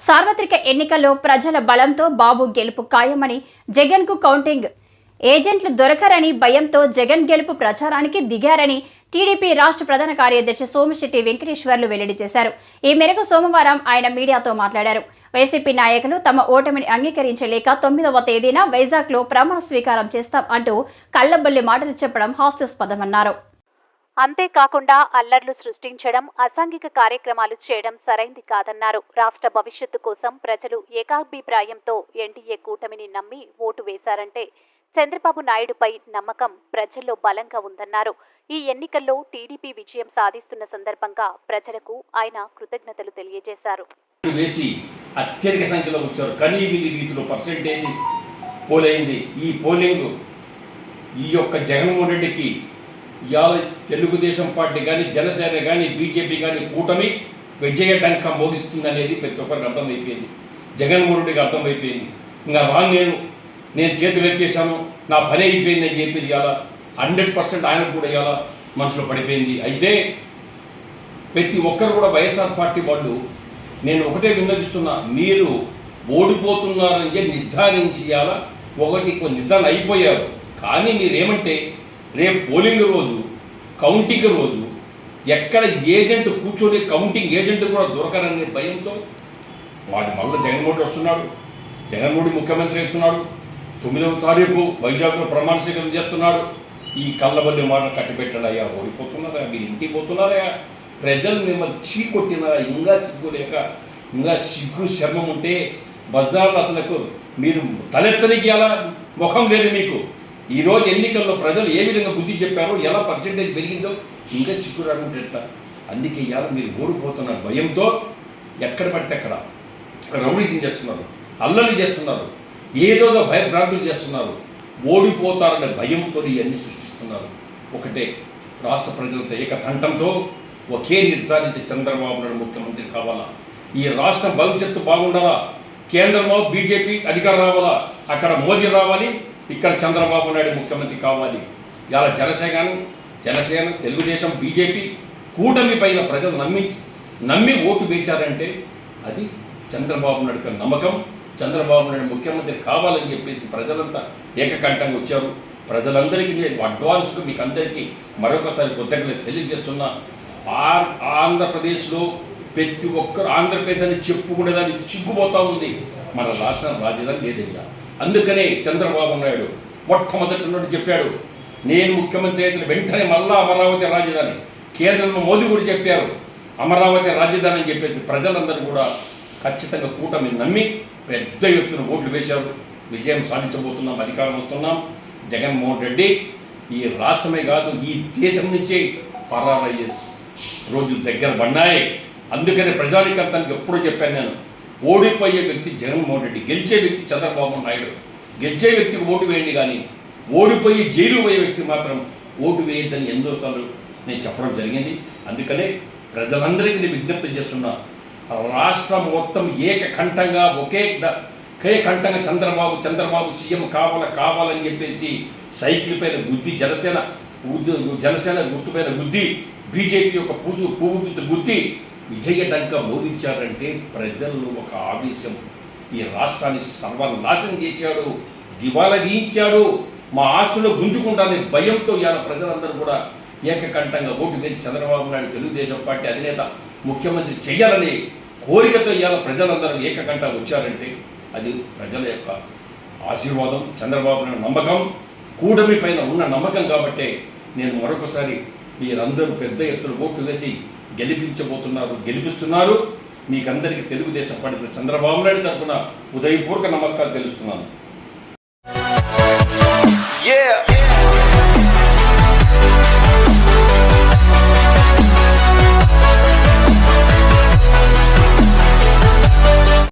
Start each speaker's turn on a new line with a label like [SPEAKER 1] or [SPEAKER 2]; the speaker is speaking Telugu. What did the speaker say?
[SPEAKER 1] సార్వత్రిక ఎన్నికల్లో ప్రజల బలంతో బాబు గెలుపు ఖాయమని జగన్కు కౌంటింగ్. ఏజెంట్లు దొరకరని భయంతో జగన్ గెలుపు ప్రచారానికి దిగారని టీడీపీ రాష్ట్ర ప్రధాన కార్యదర్శి సోమిశెట్టి వెంకటేశ్వర్లు వెల్లడి చేశారు. ఈ మేరకు సోమవారం ఆయన మీడియాతో మాట్లాడారు. వైసీపీ నాయకులు తమ ఓటమిని అంగీకరించలేక తొమ్మిదవ తేదీన వైజాగ్లో ప్రమాణ స్వీకారం చేస్తాం అంటూ కళ్ళబొల్లి మాటలు చెప్పడం హాస్యాస్పదమన్నారు.
[SPEAKER 2] అంతేకాకుండా అల్లర్లు సృష్టించడం అసాంఘిక కార్యక్రమాలు చేయడం సరైంది కాదన్నారు. రాష్ట్ర భవిష్యత్తు కోసం ప్రజలు ఏకాభిప్రాయంతో ఎన్డీఏ కూటమిని నమ్మి ఓటు వేశారంటే చంద్రబాబు నాయుడుపై నమ్మకం ప్రజల్లో బలంగా ఉందన్నారు. ఈ ఎన్నికల్లో టీడీపీ విజయం సాధిస్తున్న సందర్భంగా ప్రజలకు ఆయన కృతజ్ఞతలు తెలియజేశారు.
[SPEAKER 3] వేసి అత్యధిక సంఖ్యలో వచ్చారు. కనీవిని రీతిలో పర్సెంటేజ్ పోలైంది. ఈ పోలింగ్ ఈ యొక్క జగన్మోహన్ రెడ్డికి ఇవాళ తెలుగుదేశం పార్టీ కానీ జనసేన కానీ బీజేపీ కానీ కూటమి విజయడానికి డంక మోగిస్తుంది అనేది ప్రతి ఒక్కరికి అర్థమైపోయింది. జగన్మోహన్ రెడ్డికి అర్థమైపోయింది. ఇంకా రాను నేను నేను చేతులు ఎత్తేసాను నా పని అయిపోయింది అని చెప్పేసి ఇవాళ హండ్రెడ్ పర్సెంట్ ఆయనకు కూడా ఇవాళ మనసులో పడిపోయింది. అయితే ప్రతి ఒక్కరు కూడా వైఎస్ఆర్ పార్టీ వాళ్ళు నేను ఒకటే విన్నవిస్తున్నా మీరు ఓడిపోతున్నారని చెప్పి నిర్ధారించాల ఒకటి నిర్ధారణ అయిపోయారు. కానీ మీరేమంటే రేపు పోలింగ్ రోజు కౌంటింగ్ రోజు ఎక్కడ ఏజెంట్ కూర్చొని కౌంటింగ్ ఏజెంట్ కూడా దొరకరనే భయంతో వాడి మళ్ళీ జగన్మోహన్ వస్తున్నాడు. జగన్మోహన్ ముఖ్యమంత్రి అవుతున్నాడు. తొమ్మిదవ తారీఖు వైజాగ్లో ప్రమాణ స్వీకారం చేస్తున్నాడు. ఈ కళ్ళబల్లి మాట కట్టిపెట్టాడయ్యా ఓడిపోతున్నారా? మీరు ఇంటికి పోతున్నారా? ప్రజలు మిమ్మల్ని చీకొట్టినారా? ఇంకా సిగ్గు లేక ఇంకా సిగ్గు శర్మం ఉంటే బజార్లో అసలు మీరు తలెత్తనికి అలా ముఖం లేదు మీకు. ఈరోజు ఎన్నికల్లో ప్రజలు ఏ విధంగా బుద్ధి చెప్పారో ఎలా పర్సెంటేజ్ పెరిగిందో ఇంకా చిక్కు రాకుండా ఎట్లా? అందుకే ఇవాళ మీరు ఓడిపోతున్న భయంతో ఎక్కడ పడితే అక్కడ రౌడీజం చేస్తున్నారు అల్లరి చేస్తున్నారు ఏదో భయభ్రాంతులు చేస్తున్నారు ఓడిపోతారనే భయంతో ఇవన్నీ సృష్టిస్తున్నారు. ఒకటే రాష్ట్ర ప్రజలతో ఏకకంఠంతో ఒకే నిర్ధారించి చంద్రబాబు నాయుడు ముఖ్యమంత్రి కావాలా? ఈ రాష్ట్రం భవిష్యత్తు బాగుండాలా? కేంద్రంలో బీజేపీ అధికారం రావాలా? అక్కడ మోదీ రావాలి ఇక్కడ చంద్రబాబు నాయుడు ముఖ్యమంత్రి కావాలి. ఇలా జనసేన జనసేన తెలుగుదేశం బీజేపీ కూటమి పైన ప్రజలు నమ్మి నమ్మి ఓటు వేశారంటే అది చంద్రబాబు నాయుడు నమ్మకం. చంద్రబాబు నాయుడు ముఖ్యమంత్రి కావాలని చెప్పేసి ప్రజలంతా ఏకకంఠంగా వచ్చారు. ప్రజలందరికీ నేను అడ్వాన్స్గా మీకు అందరికీ మరొకసారి కృతజ్ఞత తెలియజేస్తున్నా. ఆ- ఆంధ్రప్రదేశ్లో ప్రతి ఒక్కరు ఆంధ్రప్రదేశ్ అని చెప్పుకునేదాన్ని సిగ్గుపోతూ ఉంది. మన రాష్ట్రం రాజధాని లేదయ్యా. అందుకనే చంద్రబాబు నాయుడు మొట్టమొదటి నుండి చెప్పాడు నేను ముఖ్యమంత్రి అయితే వెంటనే మళ్ళా అమరావతి రాజధాని కేంద్రంలో మోదీ కూడా చెప్పారు అమరావతి రాజధాని అని చెప్పేసి ప్రజలందరూ కూడా ఖచ్చితంగా కూటమి నమ్మి పెద్ద ఎత్తున ఓట్లు వేశారు. విజయం సాధించబోతున్నాం అధికారం వస్తున్నాం. జగన్మోహన్ రెడ్డి ఈ రాష్ట్రమే కాదు ఈ దేశం నుంచే పరారయ్యే రోజులు దగ్గర పడినాయి. అందుకనే ప్రజానికంతానికి ఎప్పుడూ చెప్పాను నేను. ఓడిపోయే వ్యక్తి జగన్మోహన్ రెడ్డి గెలిచే వ్యక్తి చంద్రబాబు నాయుడు. గెలిచే వ్యక్తికి ఓటు వేయండి కానీ ఓడిపోయి జైలు పోయే వ్యక్తి మాత్రం ఓటు వేయద్దని ఎన్నోసార్లు నేను చెప్పడం జరిగింది. అందుకనే ప్రజలందరికీ నేను విజ్ఞప్తి చేస్తున్నా రాష్ట్రం మొత్తం ఏకకంఠంగా ఒకే ఒకే కంఠంగా చంద్రబాబు చంద్రబాబు సీఎం కావాల కావాలని చెప్పేసి సైకిల్ పైన బుద్ధి జనసేన జనసేన గుర్తు బుద్ధి బీజేపీ యొక్క పూజ పువ్వు బుద్ధి గుద్ది విజయ డంక మోగించారంటే ప్రజల్లో ఒక ఆవేశం. ఈ రాష్ట్రాన్ని సర్వనాశనం చేశాడు దివాలా గీయించాడు మా ఆస్తులు గుంజుకుంటానే భయంతో ఇవాళ ప్రజలందరూ కూడా ఏకకంఠంగా ఓటు వేసి చంద్రబాబు నాయుడు తెలుగుదేశం పార్టీ అధినేత ముఖ్యమంత్రి చేయాలని కోరికతో ఇవాళ ప్రజలందరూ ఏకకంఠ వచ్చారంటే అది ప్రజల యొక్క ఆశీర్వాదం చంద్రబాబు నాయుడు నమ్మకం. కూటమి పైన ఉన్న నమ్మకం కాబట్టే నేను మరొకసారి మీరందరూ పెద్ద ఎత్తున ఓట్లు వేసి గెలిపించబోతున్నారు గెలిపిస్తున్నారు మీకందరికీ తెలుగుదేశం పార్టీ చంద్రబాబు నాయుడు తరఫున ఉదయపూర్వక నమస్కారం తెలుస్తున్నాను
[SPEAKER 4] Yeah.